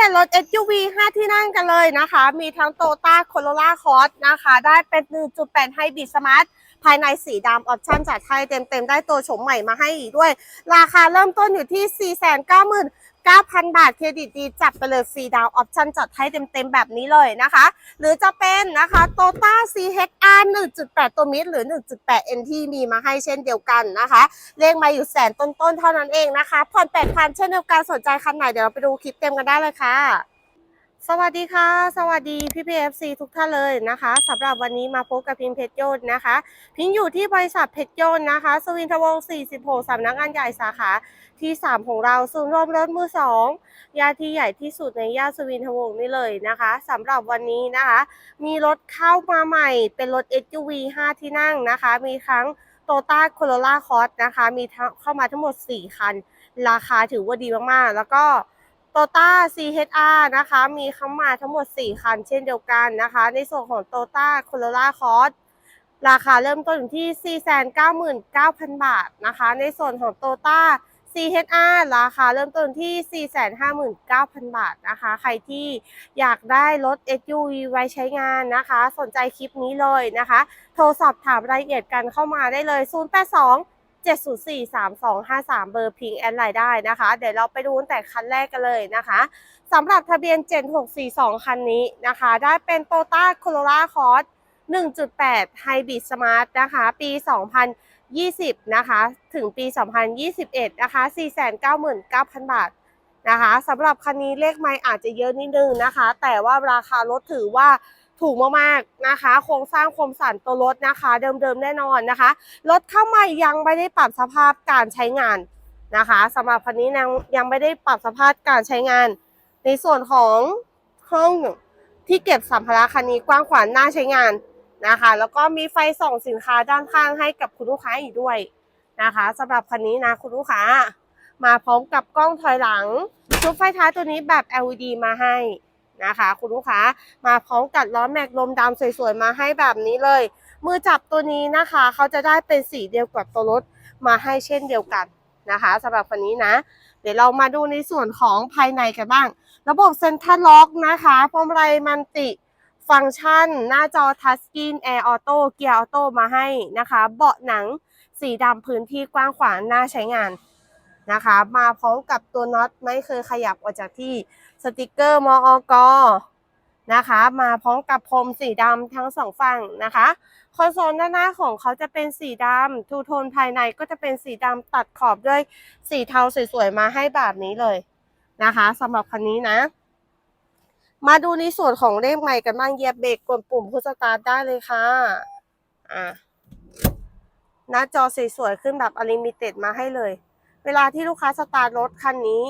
ดตรถ SUV 5 ที่นั่งกันเลยนะคะ มีทั้ง Toyota Corolla Cross นะคะ ได้เป็น 1.8 Hybrid Smart ภายในสีดำออปชั่นจัดให้เต็มๆ ได้ตัวโฉมใหม่มาให้อีกด้วย ราคาเริ่มต้นอยู่ที่ 9,000 บาทเครดิตดีจัดไปเลยฟรีดาวออปชั่นจัดให้เต็มๆแบบนี้เลยนะคะ หรือจะเป็นนะคะ Toyota CHR 1.8 ตัวมิดหรือ 1.8 NT มีมาให้เช่นเดียวกันนะคะเลขมาอยู่แสนต้นๆเท่านั้นเองนะคะผ่อน8,000เช่นเดียวกันสนใจคันไหนเดี๋ยวเราไปดูคลิปเต็มกันได้เลยค่ะ สวัสดีค่ะ สวัสดีพี่พีเอฟซีทุกท่านเลยนะคะสำหรับวันนี้มาพบกับพิมเพชรโยนนะคะ พิมอยู่ที่บริษัทเพชรโยนนะคะ สวินทวงศ์46สำนักงานใหญ่สาขาที่ 3 ของเราศูนย์รวมรถมือสองยาที่ใหญ่ที่สุดในย่านสวินทวงศ์นี่เลยนะคะสำหรับวันนี้นะคะ มีรถเข้ามาใหม่เป็นรถ SUV 5 ที่นั่งนะคะ มีทั้ง Toyota Corolla Cross นะคะ มีทั้งเข้ามาทั้งหมด 4 คัน ราคาถือว่าดีมากๆ แล้วก็ Toyota CHR นะคะ มีเข้ามาทั้งหมด 4 คันเช่นเดียวกันนะคะ ในส่วนของ Toyota Corolla Cross ราคาเริ่มต้นอยู่ที่ 499,000 บาทนะคะ ในส่วนของ Toyota CHR ราคาเริ่มต้นที่ 459,000 บาทนะคะ ใครที่อยากได้รถ SUV ไว้ใช้งานนะคะ สนใจคลิปนี้เลยนะคะ โทรสอบถามรายละเอียดกันเข้ามาได้เลย 082 704 3253 เบอร์พิงแอดไลน์ได้นะคะ เดี๋ยวเราไปดูตั้งแต่คันแรกกันเลยนะคะสำหรับทะเบียน 7642 คันนี้นะคะ ได้เป็น Toyota Corolla Cross 1.8 Hybrid Smart นะคะ ปี 2020 นะคะ ถึงปี 2021 นะคะ 499,000 บาทนะคะสำหรับคันนี้เลขไม่อาจจะเยอะนิดนึงนะคะ แต่ว่าราคารถถือว่า ถูกมากๆนะคะ โครงสร้างครงสันตัวรถนะคะ เดิมๆแน่นอนนะคะ รถเข้าใหม่ยังไม่ได้ปรับสภาพการใช้งานนะคะสำหรับคันนี้ยังยังไม่ได้ปรับสภาพการใช้งาน ในส่วนของห้องที่เก็บสัมภาระคันนี้กว้างขวางน่าใช้งานนะคะ แล้วก็มีไฟส่องสินค้าด้านข้างให้กับคุณลูกค้าอีกด้วยนะคะสำหรับคันนี้นะคุณลูกค้า มาพร้อมกับกล้องถอยหลังชุดไฟท้ายตัวนี้แบบ LED มาให้ นะคะ คุณลูกค้ามาพร้อมกับล้อแม็กลมดำสวยๆมาให้แบบนี้เลย มือจับตัวนี้นะคะ เขาจะได้เป็นสีเดียวกับตัวรถมาให้เช่นเดียวกันนะคะสำหรับคันนี้นะ เดี๋ยวเรามาดูในส่วนของภายในกันบ้าง ระบบเซ็นทรัลล็อกนะคะพวงมาลัยมันติฟังก์ชัน หน้าจอทัชสกรีนแอร์ออโต้เกียร์ออโต้มาให้นะคะ เบาะหนังสีดำพื้นที่กว้างขวางน่าใช้งานนะคะ มาพร้อมกับตัวน็อตไม่เคยขยับออกจากที่ สติกเกอร์มออกนะคะ มาพร้อมกับพรมสีดำทั้งสองฝั่งนะคะคอนโซลด้านหน้าของเขาจะเป็นสีดำทูโทนภายในก็จะเป็นสีดำตัดขอบด้วยสีเทาสวยๆมาให้แบบนี้เลยนะคะสำหรับคันนี้นะ มาดูในส่วนของเลขใหม่กันบ้างเหยียบเบรกกดปุ่มพุชสตาร์ทได้เลยค่ะอะหน้าจอสวยๆขึ้นแบบอลิมิเต็ดมาให้เลย เวลาที่ลูกค้าสตาร์ทรถคันนี้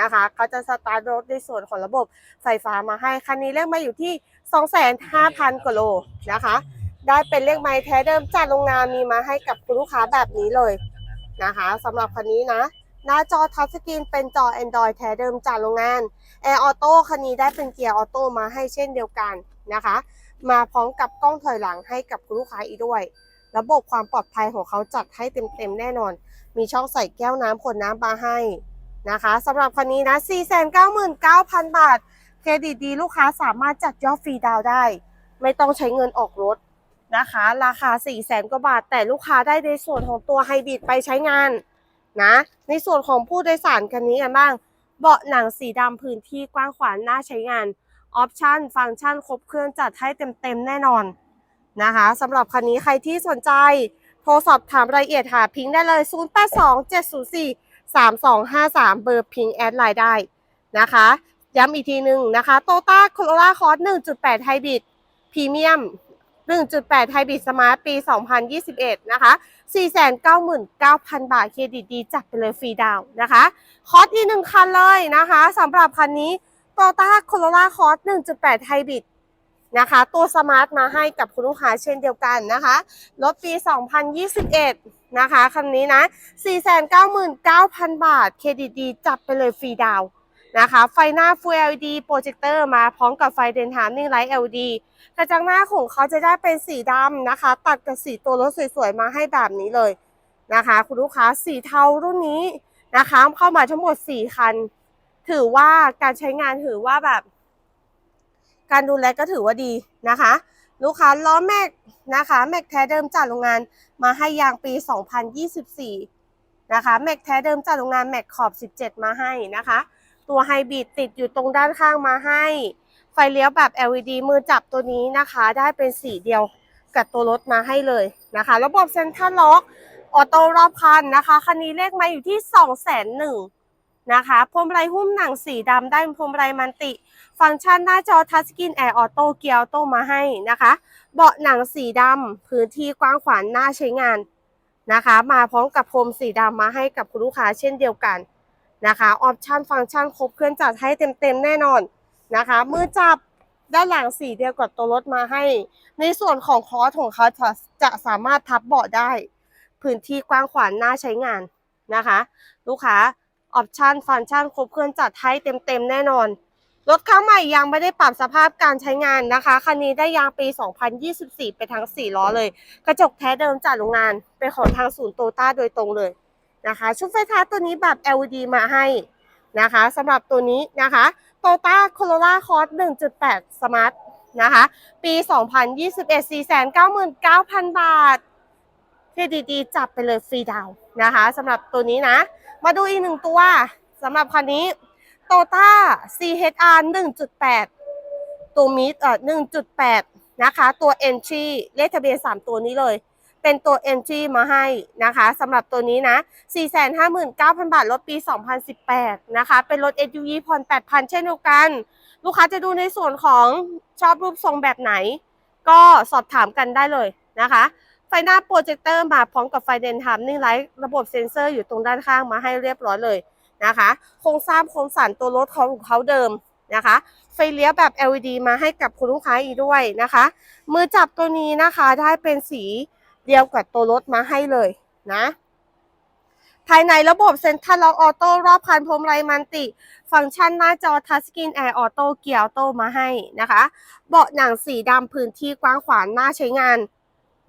นะคะเขาจะสตาร์ทรถในส่วนของระบบไฟฟ้ามาให้ คันนี้เลขไมาอยู่ที่ 25,000กว่าโลนะคะ ได้เป็นเลขไม้แท้เดิมจากโรงงานมีมาให้กับคุณลูกค้าแบบนี้เลยนะคะสำหรับคันนี้นะหน้าจอทัชสกรีนเป็นจอ Android แท้เดิมจากโรงงาน Air Auto คันนี้ได้เป็นเกียร์ออโต้มาให้เช่นเดียวกันนะคะ มาพร้อมกับกล้องถอยหลังให้กับคุณลูกค้าอีกด้วย ระบบความปลอดภัยของเขาจัดให้เต็มๆแน่นอน มีช่องใส่แก้วน้ำขวดน้ำมาให้ นะคะสำหรับคันนี้นะ 499,000 บาท เครดิตดีลูกค้าสามารถจัดยอดฟรีดาวได้ ไม่ต้องใช้เงินออกรถนะคะ ราคา 400,000กว่าบาท แต่ลูกค้าได้ในส่วนของตัวไฮบริดไปใช้งานนะ ในส่วนของผู้โดยสารคันนี้กันบ้าง เบาะหนังสีดำพื้นที่กว้างขวางน่าใช้งานออปชั่นฟังก์ชันครบเครื่องจัดให้เต็มๆแน่นอนนะคะสำหรับคันนี้ใครที่สนใจ โทรสอบถามรายละเอียดหาพิงค์ได้เลย 082704 3253 เบอร์พิงแอดไลน์ได้นะคะ ย้ำอีกทีหนึ่งนะคะโตต้าโคโรล่าคอร์ส1.8ไฮบริดพรีเมียม1.8ไฮบริดสมาร์ทปี 2021 นะคะ 499,000 บาท เครดิตดีจัดไปเลยฟรีดาวนะคะ คอร์สอีกหนึ่งคันเลยนะคะสำหรับคันนี้ Toyota Corolla Cross 1.8ไฮบริดนะคะ ตัวสมาร์ทมาให้กับคุณลูกค้าเช่นเดียวกันนะคะ รถปี 2021 นะคะคันนี้นะ 499,000 บาท เครดิตดีจัดไปเลยฟรีดาวน์นะคะ ไฟหน้า Full LED โปรเจคเตอร์มาพร้อมกับไฟเดนทามนิ่งไลท์ LED กระจังหน้าของเขาจะได้เป็นสีดำนะคะ ตัดกับสีตัวรถสวยๆ มาให้แบบนี้เลยนะคะ คุณลูกค้าสีเทารุ่นนี้นะคะ เข้ามาทั้งหมด 4 คัน ถือว่าการใช้งานถือว่าแบบ การดูแลก็ถือว่าดีนะคะ ลูกค้าล้อแม็กนะคะแม็กแท้เดิมจากโรงงานมาให้ยางปี 2024 นะคะแม็กแท้เดิมจากโรงงานแม็กขอบ 17 มาให้นะคะ ตัวไฮบริดติดอยู่ตรงด้านข้างมาให้ ไฟเลี้ยวแบบ LED มือจับตัวนี้นะคะ ได้เป็นสีเดียวกับตัวรถมาให้เลยนะคะ ระบบเซ็นทรัลล็อกออโต้รอบคันนะคะ คันนี้เลขมาอยู่ที่ 2 0 0 0 0 0 นะคะพวงมาลัยหุ้มหนังสีดำได้พวงมาลัยมันติ ฟังก์ชันหน้าจอทัชสกรีนแอร์ออโต้เกียร์ออโต้มาให้นะคะ เบาะหนังสีดำพื้นที่กว้างขวางน่าใช้งานนะคะ มาพร้อมกับพรมสีดำมาให้กับคุณลูกค้าเช่นเดียวกันนะคะออปชันฟังก์ชันครบเครื่องจัดให้เต็มๆแน่นอนนะคะ มือจับด้านหลังสีเดียวกับตัวรถมาให้ ในส่วนของคอสของเขาจะจะสามารถพับเบาะได้ พื้นที่กว้างขวางน่าใช้งานนะคะ ลูกค้าออปชันฟังก์ชันครบเครื่องจัดให้เต็มๆแน่นอน รถคันใหม่ยังไม่ได้ปรับสภาพการใช้งานนะคะ คันนี้ได้ยางปี 2024 ไปทั้ง 4 ล้อเลย กระจกแท้เดิมจากโรงงาน เป็นของทางศูนย์โตต้าโดยตรงเลยนะคะ ชุดไฟท้ายตัวนี้แบบ LED มาให้นะคะสำหรับตัวนี้นะคะโตต้าโคโรล่าคอร์ส1.8 สมาร์ทนะคะ ปี 2021 499,000 บาทเครดิตดีจับไปเลยฟรีดาวนะคะสำหรับตัวนี้นะ มาดูอีกหนึ่งตัวสำหรับคันนี้ โตต้า CHR 1.8 ตัวมิดเอ่อ1.8 นะคะ ตัว Entry เลขทะเบียน 3 ตัวนี้เลย เป็นตัว Entry มาให้นะคะสำหรับตัวนี้นะ 459,000 บาท รถปี 2018 นะคะ เป็นรถ SUV ผ่อน 8,000 เช่นเดียวกัน ลูกค้าจะดูในส่วนของชอบรูปทรงแบบไหน ก็สอบถามกันได้เลยนะคะไฟหน้าโปรเจคเตอร์มาพร้อมกับไฟเดนทามนิ่งไลท์ระบบเซ็นเซอร์อยู่ตรงด้านข้างมาให้เรียบร้อยเลย นะคะ โครงสร้างโครงสันตัวรถของเขาเดิมนะคะ ไฟเลี้ยวแบบ LED มาให้กับคุณลูกค้าอีกด้วยนะคะ มือจับตัวนี้นะคะได้เป็นสีเดียวกับตัวรถมาให้เลยนะภายในระบบเซ็นทรัลล็อกออโต้รอบคันพรมไรมันติ ฟังก์ชันหน้าจอทัชสกรีนแอร์ออโต้เกียร์ออโต้มาให้นะคะ เบาะหนังสีดำพื้นที่กว้างขวางน่าใช้งาน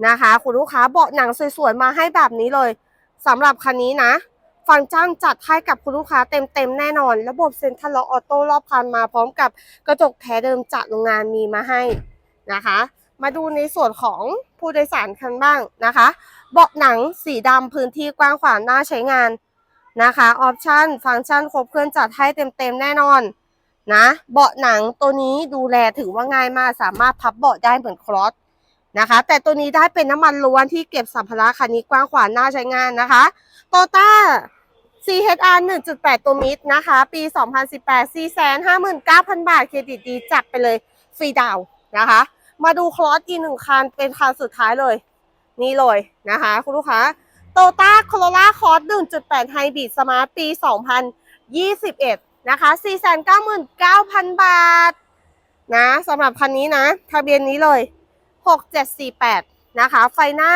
นะคะ คุณลูกค้าเบาะหนังสวยๆมาให้แบบนี้เลยสำหรับคันนี้นะ ฟังก์ชันจัดให้กับคุณลูกค้าเต็มๆแน่นอน ระบบเซ็นทรัลล็อกออโต้รอบคันมาพร้อมกับกระจกแท้เดิมจากโรงงานมีมาให้นะคะ มาดูในส่วนของผู้โดยสารกันบ้างนะคะ เบาะหนังสีดำพื้นที่กว้างขวางน่าใช้งานนะคะออปชันฟังก์ชันครบเครื่องจัดให้เต็มๆแน่นอนนะเบาะหนังตัวนี้ดูแลถือว่าง่ายมากสามารถพับเบาะได้เหมือนคลอสนะคะ แต่ตัวนี้ได้เป็นน้ำมันล้วนที่เก็บสัมภาระคันนี้กว้างขวางน่าใช้งานนะคะโตต้า CHR 1.8 ตัวมิดนะคะ ปี 2018 459,000 บาท เครดิตดีจัดไปเลย ฟรีดาวนะคะ มาดูคลอสอีกหนึ่งคัน เป็นคันสุดท้ายเลย นี่เลยนะคะ คุณลูกค้าโตต้าโคโรล่าคอร์ส1.8 ไฮบริดสมาร์ทปี 2021 นะคะ 499,000 บาท นะสำหรับคันนี้นะ ทะเบียนนี้เลย 6748 นะคะ ไฟหน้า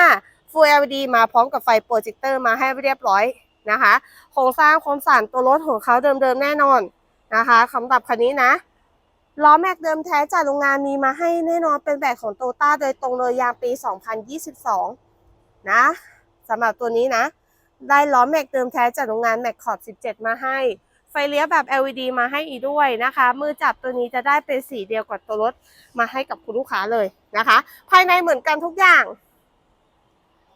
Full LED มาพร้อมกับไฟโปรเจคเตอร์มาให้เรียบร้อย นะคะโครงสร้างครงสานตัวรถของเขาเดิมๆแน่นอนนะคะสำหรับคันนี้นะล้อแม็กเดิมแท้จากโรงงานมีมาให้แน่นอนเป็นแบบของโตต้าโดยตรงเลยยางปี 2022 นะสำหรับตัวนี้นะ ได้ล้อแม็กเดิมแท้จากโรงงานแม็กขอบ 17 มาให้ ไฟเลี้ยวแบบ LED มาให้อีกด้วยนะคะ มือจับตัวนี้จะได้เป็นสีเดียวกับตัวรถมาให้กับคุณลูกค้าเลยนะคะ ภายในเหมือนกันทุกอย่าง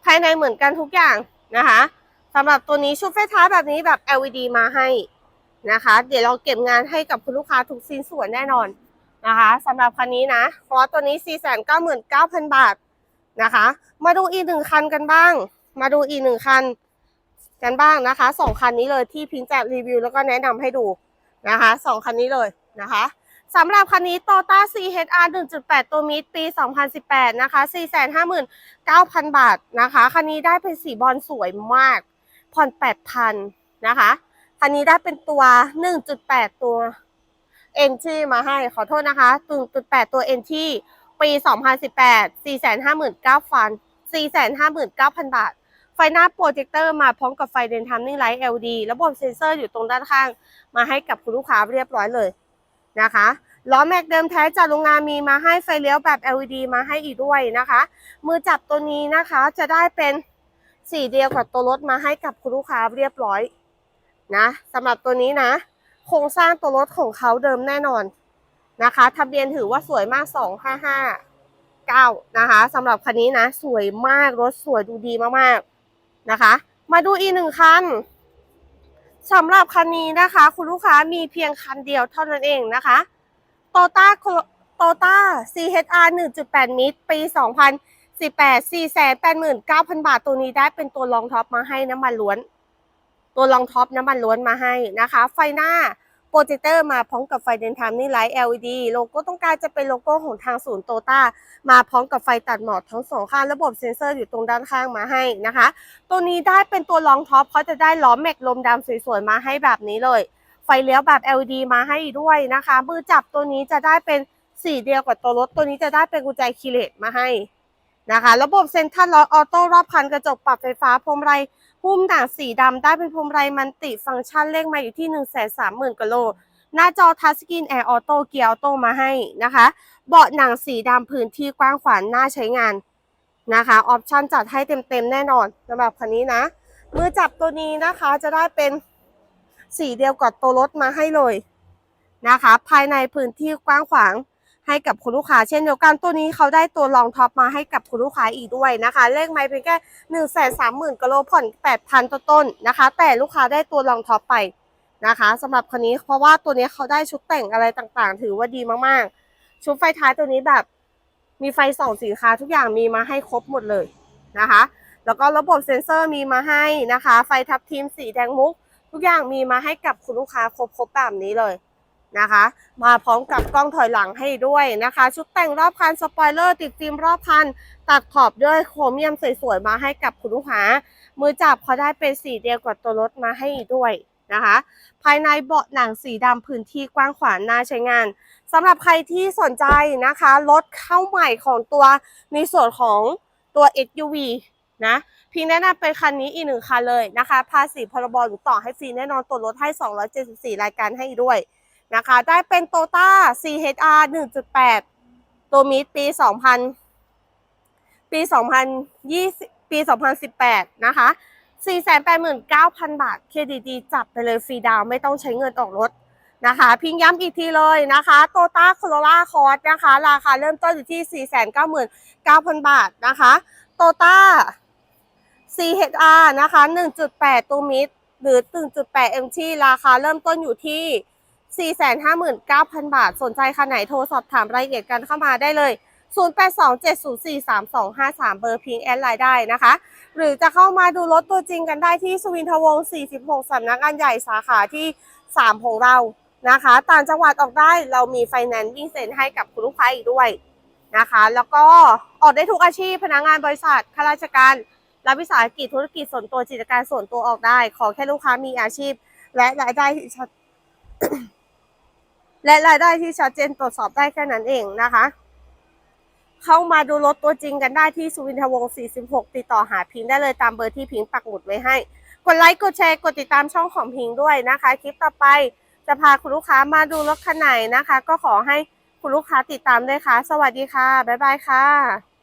ภายในเหมือนกันทุกอย่างนะคะ สำหรับตัวนี้ชุดไฟท้ายแบบนี้แบบ LED มาให้นะคะ เดี๋ยวเราเก็บงานให้กับคุณลูกค้าทุกสิ้นส่วนแน่นอนนะคะสำหรับคันนี้นะคอร์สตัวนี้ 499,000 บาทนะคะ มาดูอีกหนึ่งคันกันบ้าง มาดูอีกหนึ่งคันกันบ้างนะคะสองคันนี้เลยที่พิงจัดรีวิวแล้วก็แนะนำให้ดูนะคะสองคันนี้เลยนะคะสำหรับคันนี้ Toyota CHR 1.8 ตัวมิดปี 2018 นะคะ 459,000 บาทนะคะ คันนี้ได้เป็นสีบอลสวยมาก ผ่อน8,000นะคะ คันนี้ได้เป็นตัว1.8ตัว Entry มาให้ขอโทษนะคะ1.8ตัว Entry ปี2018 459,000ฟัน459,000บาท ไฟหน้าโปรเจคเตอร์มาพร้อมกับไฟเดนทัมนิ่งไลท์ LED ระบบเซ็นเซอร์อยู่ตรงด้านข้าง มาให้กับคุณลูกค้าเรียบร้อยเลยนะคะล้อแม็กเดิมแท้จากโรงงานมีมาให้ไฟเลี้ยวแบบ LED มาให้อีกด้วยนะคะ มือจับตัวนี้นะคะจะได้เป็น สีเดียวกับตัวรถมาให้กับคุณลูกค้าเรียบร้อยนะสำหรับตัวนี้นะ โครงสร้างตัวรถของเขาเดิมแน่นอนนะคะทะเบียนถือว่าสวยมาก 2559 นะคะสำหรับคันนี้นะ สวยมากรถสวยดูดีมากๆนะคะ มาดูอีกหนึ่งคันสำหรับคันนี้นะคะ คุณลูกค้ามีเพียงคันเดียวเท่านั้นเองนะคะโตต้าโตต้า CHR 1.8 มิตร ปี 2018 489,000บาทตัวนี้ได้เป็นตัวรองท็อปมาให้น้ำมันล้วน ตัวรองท็อปน้ำมันล้วนมาให้นะคะ ไฟหน้าโปรเจคเตอร์มาพร้อมกับไฟเดนทามนี่ไลท์ LED โลโก้ต้องการจะเป็นโลโก้ของทางศูนย์โตต้ามาพร้อมกับไฟตัดหมอกทั้งสองข้างระบบเซ็นเซอร์อยู่ตรงด้านข้างมาให้นะคะ ตัวนี้ได้เป็นตัวรองท็อปเขาจะได้ล้อมแม็กลมดำสวยๆมาให้แบบนี้เลย ไฟเลี้ยวแบบ LED มาให้ด้วยนะคะ มือจับตัวนี้จะได้เป็นสีเดียวกับตัวรถตัวนี้จะได้เป็นกุญแจคีเลสมาให้ นะคะ ระบบเซ็นทรัลล็อกออโต้รอบคันกระจกปรับไฟฟ้าพรมไรหุ้มหนังสีดำได้เป็นพรมไรมันติฟังก์ชันเลขมาอยู่ที่ 1 3 0 0 0 0กโล หน้าจอทัชสกรีนแอร์ออโต้เกียร์ออโต้มาให้นะคะ เบาะหนังสีดำพื้นที่กว้างขวางน่าใช้งานนะคะออปชั่นจัดให้เต็มๆแน่นอนสำหรับคันนี้นะ มือจับตัวนี้นะคะจะได้เป็นสีเดียวกับตัวรถมาให้เลยนะคะ ภายในพื้นที่กว้างขวาง ให้กับคุณลูกค้าเช่นเดียวกันตัวนี้เขาได้ตัวรองท็อปมาให้กับคุณลูกค้าอีกด้วยนะคะ เลขไม้เพียงแค่หนึ่งแสนสามหมื่นกิโลผ่อนแปดพันต้นๆนะคะ แต่ลูกค้าได้ตัวรองท็อปไปนะคะสำหรับคันนี้เพราะว่าตัวนี้เขาได้ชุดแต่งอะไรต่างๆ ถือว่าดีมากๆ ชุดไฟท้ายตัวนี้แบบ มีไฟส่องสินค้าทุกอย่างมีมาให้ครบหมดเลยนะคะ แล้วก็ระบบเซ็นเซอร์มีมาให้นะคะ ไฟทับทิมสีแดงมุก ทุกอย่างมีมาให้กับคุณลูกค้าครบๆแบบนี้เลย นะคะ มาพร้อมกับกล้องถอยหลังให้ด้วยนะคะ ชุดแต่งรอบคันสปอยเลอร์ติดฟิล์มรอบคัน ตัดขอบด้วยโครเมียมสวยๆ มาให้กับคุณลูกค้า มือจับเขาได้เป็นสีเดียวกับตัวรถมาให้ด้วยนะคะ ภายในเบาะหนังสีดำพื้นที่กว้างขวางน่าใช้งานสำหรับใครที่สนใจนะคะรถเข้าใหม่ของตัวในส่วนของตัว SUV นะพิงแนะนำเป็นคันนี้อีกหนึ่งคันเลยนะคะ ภาษีพรบหรือต่อให้ฟรีแน่นอนตัวรถให้ 274 รายการให้ด้วย นะคะ ได้เป็นโตต้า CHR 1.8 ตัวมิดปี 2000 ปี 2020 ปี 2018 นะคะ 489,000 บาท เครดิตดีจับไปเลยฟรีดาวไม่ต้องใช้เงินออกรถนะคะ พิงย้ำอีกทีเลยนะคะโตต้าโคโรล่าคอร์สนะคะ ราคาเริ่มต้นอยู่ที่ 499,000 บาทนะคะโตต้า CHR นะคะ 1.8 ตัวมิดหรือ 1.8 MT ราคาเริ่มต้นอยู่ที่ 459,000 บาท สนใจคันไหนโทรสอบถามรายละเอียดกันเข้ามาได้เลย 0827043253 เบอร์พิงแอดไลน์ได้นะคะ หรือจะเข้ามาดูรถตัวจริงกันได้ที่สุวินทวงศ์ 46 สำนักงานใหญ่สาขาที่ 3 ของเรานะคะ ต่างจังหวัดออกได้เรามีไฟแนนซ์วิ่งเซ็นให้กับคุณลูกค้าอีกด้วยนะคะ แล้วก็ออกได้ทุกอาชีพพนักงานบริษัทข้าราชการรับวิสาหกิจธุรกิจส่วนตัวกิจการส่วนตัวออกได้ ขอแค่ลูกค้ามีอาชีพ และรายได้ที่ชัด และรายได้ที่ชัดเจนตรวจสอบได้แค่นั้นเองนะคะ เข้ามาดูรถตัวจริงกันได้ที่สุวินทวงศ์ 46 ติดต่อหาพิงได้เลยตามเบอร์ที่พิงปักหมุดไว้ให้ กดไลค์กดแชร์กดติดตามช่องของพิงด้วยนะคะ คลิปต่อไปจะพาคุณลูกค้ามาดูรถคันไหนนะคะ ก็ขอให้คุณลูกค้าติดตามด้วยค่ะ สวัสดีค่ะ บ๊ายบายค่ะ